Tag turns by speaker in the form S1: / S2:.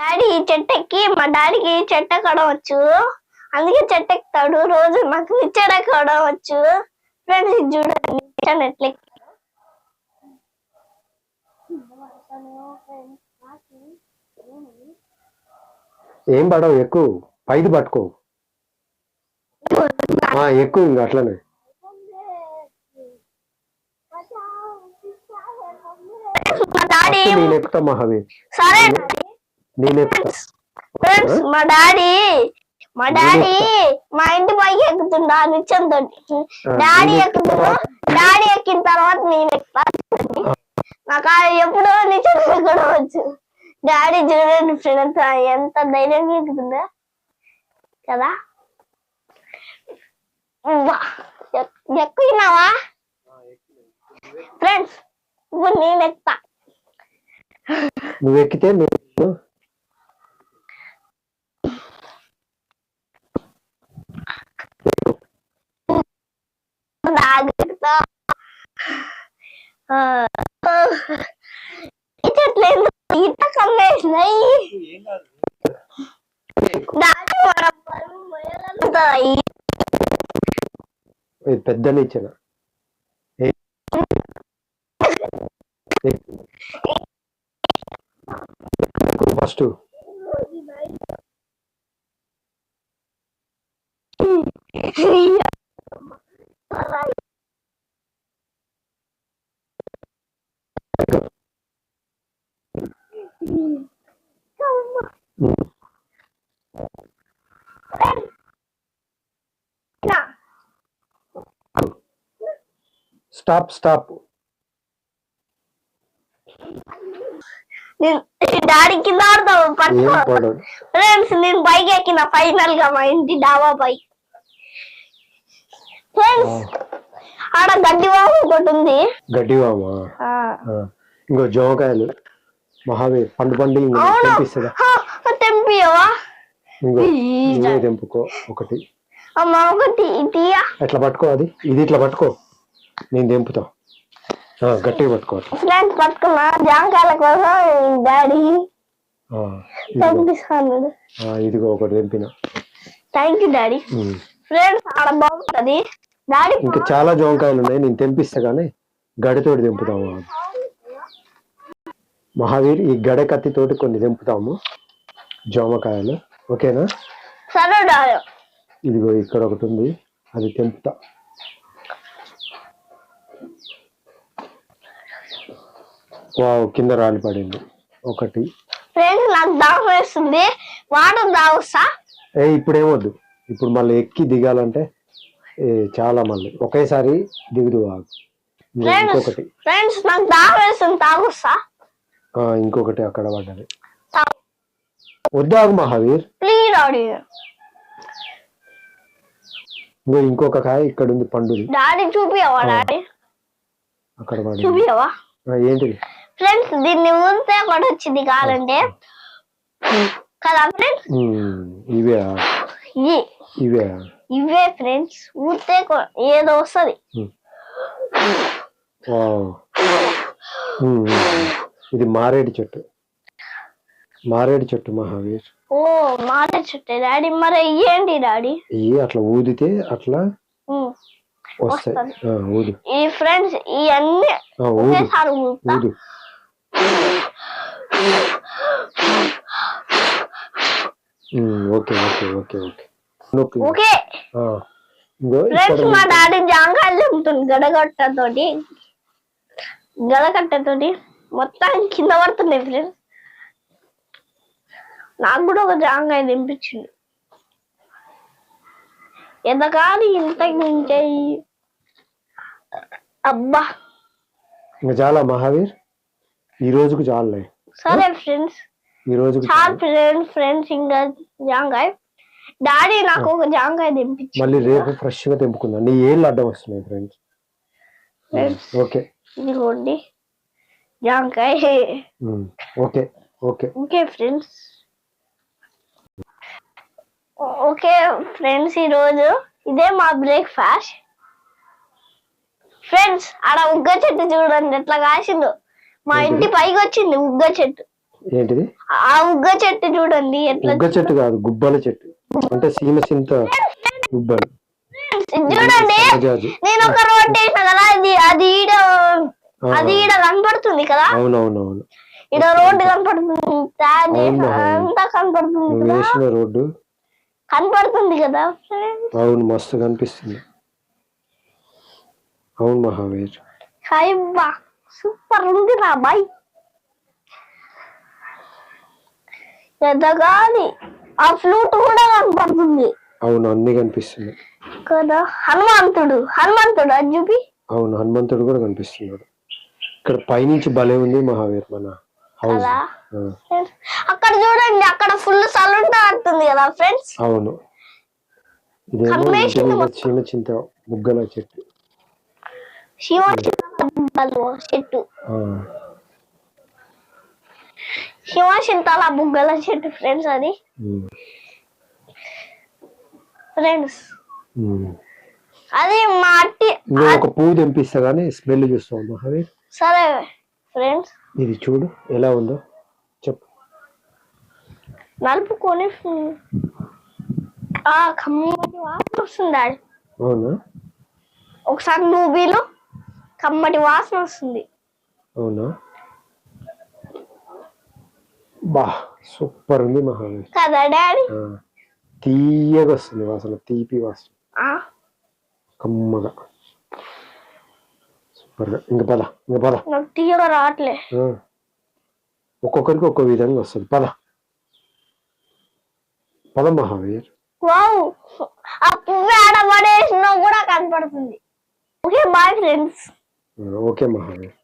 S1: Daddy ఈ చెట్టు ఎక్కి మా డాడీకి చెట్టు ఎక్కడం వచ్చు అందుకే చెట్టు ఎక్కుతాడు రోజు నాకు నిచ్చెన ఎక్కడం వచ్చు ఫ్రెండ్స్ చూడండి. నిచ్చెన ఎట్లా.
S2: ఏం పడవు ఎక్కువ. పైది పట్టుకో. ఎక్కువ ఇంకా అట్లనే. నేను ఎక్కుతా మహావీర్.
S1: సరే.
S2: నేను
S1: ఫ్రెండ్స్ మా డాడీ మా డాడీ మా ఇంటి పైకి ఎక్కుతుండా నిత్యం తోటి డాడీ ఎక్కుతున్నా డాడీ ఎక్కిన తర్వాత నేను ఎక్కుతా నాకు ఎప్పుడో నిత్యం ఎక్కడం వచ్చు. డాడీ చూడండి ఫ్రెండ్స్ ఎంత ధైర్యంగా ఎక్కుతుందా కదా? వా, ఎక్- ఎక్కుయినావా ఫ్రెండ్స్ ఇప్పుడు నేను ఎక్కుతా
S2: నువ్వు ఎక్కితే నేను ఇది పెద్ద నిచ్చెన ఫస్ట్.
S1: నా,
S2: స్టాప్ స్టాప్
S1: డాడీ కింద ఆడతావు ఫ్రెండ్స్ నేను బైక్ ఎక్కిన ఫైనల్గా మా ఇంటి డాబా బైక్ ఫ్రెండ్స్ ఆడ గడ్డి బాబు ఒకటి ఉంది.
S2: గడ్డివామా ఇంకో జోమకాయలు. మహావీర్ పండు పండు తెంపిస్తుందా
S1: తెంపియవా?
S2: ఇంకో తెంపుకో ఒకటి.
S1: అమ్మ ఒకటి ఇటీయా
S2: ఎట్లా పట్టుకో అది? ఇది ఇట్లా పట్టుకో. నేను తెంపుతా ఆ, గట్టిగా పట్టుకో అట్లా.
S1: ఫ్రెండ్స్ పట్టుకున్నా. జాంకాయల కోసం డాడీ
S2: ఇదిగో. ఒకటి తెంపిన
S1: థ్యాంక్ యూ డాడీ. ఫ్రెండ్స్ ఆడ బాగుంటది. డాడీ
S2: ఇంకా చాలా జోమకాయలు ఉన్నాయి. నేను తెంపిస్తా కానీ గడితోటి తెంపుతాము మహావీర్ ఈ గడ కత్తితోటి కొన్ని తెంపుతాము జోమకాయలు. ఓకేనా?
S1: సరే
S2: ఇదిగో ఇక్కడ ఒకటి ఉంది. అది తెంపుతా. వావ్ కింద రాలి పడింది ఒకటి.
S1: ఫ్రెండ్స్ నాకు దాహం వేస్తుంది. వాటర్ తాగుస్తా
S2: ఏ ఇప్పుడు ఏమొద్దు ఇప్పుడు మళ్ళీ ఎక్కి దిగాలంటే ఏ, చాలా మళ్ళీ ఒకేసారి దిగుదు ఆగు. ఇంకో-
S1: ఫ్రెండ్స్
S2: ఇంకొకటి.
S1: ఫ్రెండ్స్ నాకు దాహం వేస్తుంది. తాగుస్తా
S2: ఆ, ఇంకొకటి అక్కడ పడ్డది. వద్దు ఆగు మహావీర్.
S1: Please daddy.
S2: ఇంకో ఇంకొక కాయ ఇక్కడ ఉంది పండుది.
S1: Daddy చూపియవా daddy?
S2: అక్కడ పడింది.
S1: చూపియవా?
S2: ఆ, ఏంటిది?
S1: ఫ్రెండ్స్ దీన్ని ఊరితే కూడా వచ్చింది కావాలంటే కదా ఫ్రెండ్స్
S2: ఇవే.
S1: ఇవి.
S2: ఇవే
S1: ఫ్రెండ్స్ ఊరితే ఏదో వస్తుంది.
S2: ఇది మారేడు చెట్టు. మారేడు చెట్టు మహావీర్.
S1: ఓ మాట చుట్టే డాడీ. మరి ఏంటి డాడీ.
S2: ఇవి అట్లా ఊదితే అట్లా. వస్తాయి. ఊదు.
S1: ఈ ఫ్రెండ్స్ ఇవన్నీ
S2: ఊదు. Okay okay okay okay
S1: okay friends మా డాడీ జాంకాయలు గడగట్టతోటి. గడగట్టతోటి. మొత్తం కింద పడుతున్నాయి ఫ్రెండ్స్ నాకు కూడా ఒక జాంకాయ తినిపించింది ఎంతకాని ఇంత అబ్బా.
S2: ఇంకా చాలా మహావీర్? ఈ రోజుకు చాలులే.
S1: సరే ఫ్రెండ్స్.
S2: ఈ రోజుకు
S1: చాలా. ఫ్రెండ్స్ ఫ్రెండ్స్ ఇంకా జాంకాయ డాడీ నాకు ఒక జాంకాయ తినిపించింది
S2: మళ్ళీ రేపు ఫ్రెష్గా తెంపుకుందాం. నీ ఏళ్ళు అడ్డం వస్తున్నాయి ఫ్రెండ్స్. ఓకే.
S1: ఇదిగోండి. జాంకాయ
S2: okay okay.
S1: Okay friends. Okay friends ఈరోజు ఇదే మా బ్రేక్ఫాస్ట్. ఫ్రెండ్స్ ఆడ ఉగ్గ చెట్టు చూడండి ఎట్లా కాసిందో. మా ఇంటి పైకి వచ్చింది ఉగ్గ చెట్టు.
S2: ఏంటిది?
S1: ఆ ఉగ్గ చెట్టు చూడండి ఎట్లా
S2: ఉగ్గ చెట్టు కాదు గుబ్బల చెట్టు. అంటే సీమ సింత గుబ్బలు.
S1: చూడండి నేను ఒక రోడ్ వేసిన కదా అది అది ఈడ అది ఈడ కనపడుతుంది కదా?
S2: అవునవునవును.
S1: ఈడ రోడ్డు కనపడుతుంది. అంతా కనపడుతుంది
S2: వేసిన రోడ్డు?
S1: కనపడుతుంది కదా?
S2: అవును మస్తు కనిపిస్తుంది. అవును మహావీర్.
S1: బా. సూపర్ ఉంది నా బాయ్. ఎదగాలి. ఆ ఫ్లూట్ కూడా కనపడుతుంది
S2: అవును అన్ని కనిపిస్తుంది
S1: కదా? హనుమంతుడు. హనుమంతుడు అది చూపి
S2: అవును హనుమంతుడు కూడా కనిపిస్తున్నాడు. ఇక్కడ పైనుంచి భలే ఉంది మహావీర్ మన హౌస్.
S1: అక్కడ చూడండి అక్కడ ఫుల్ సలుంట అంటుంది కదా ఫ్రెండ్స్?
S2: అవును. ఇదేమో చిన్న చింత ముగ్గల చెట్టు.
S1: శివ బుగ్గలు చెట్టు. శివ చింతాల బుగ్గల చెట్టు ఫ్రెండ్స్ అది. ఫ్రెండ్స్. అది మట్టి
S2: ఇంకో ఒక పువ్వు తెంపిస్తా కానీ స్మెల్ చూస్తావు మహావీర్
S1: సరే ఫ్రెండ్స్.
S2: ఇది చూడు ఎలా ఉందో చెప్పు.
S1: నలుపుకొని ఆ కమ్మటి వాసన వస్తుంది
S2: అవునా?
S1: ఒకసారి మూవీలో కమ్మటి వాసన వస్తుంది.
S2: అవునా? బా సూపర్ ఉంది మహావీర్
S1: కదా డాడీ?
S2: తీయగా వస్తుంది వాసన తీపి వాసన.
S1: ఆ,
S2: కమ్మగా. సూపర్గా. ఇంక పద ఇంక పద.
S1: నాకు తీయగా రావట్లే.
S2: ఒక్కొక్కరికి ఒక్కో విధంగా వస్తుంది. పద. పద మహావీర్.
S1: వావ్! ఆ పువ్వు ఆడ పడేసినా కూడా కనపడుతుంది. Okay bye friends.
S2: Okay Mahavir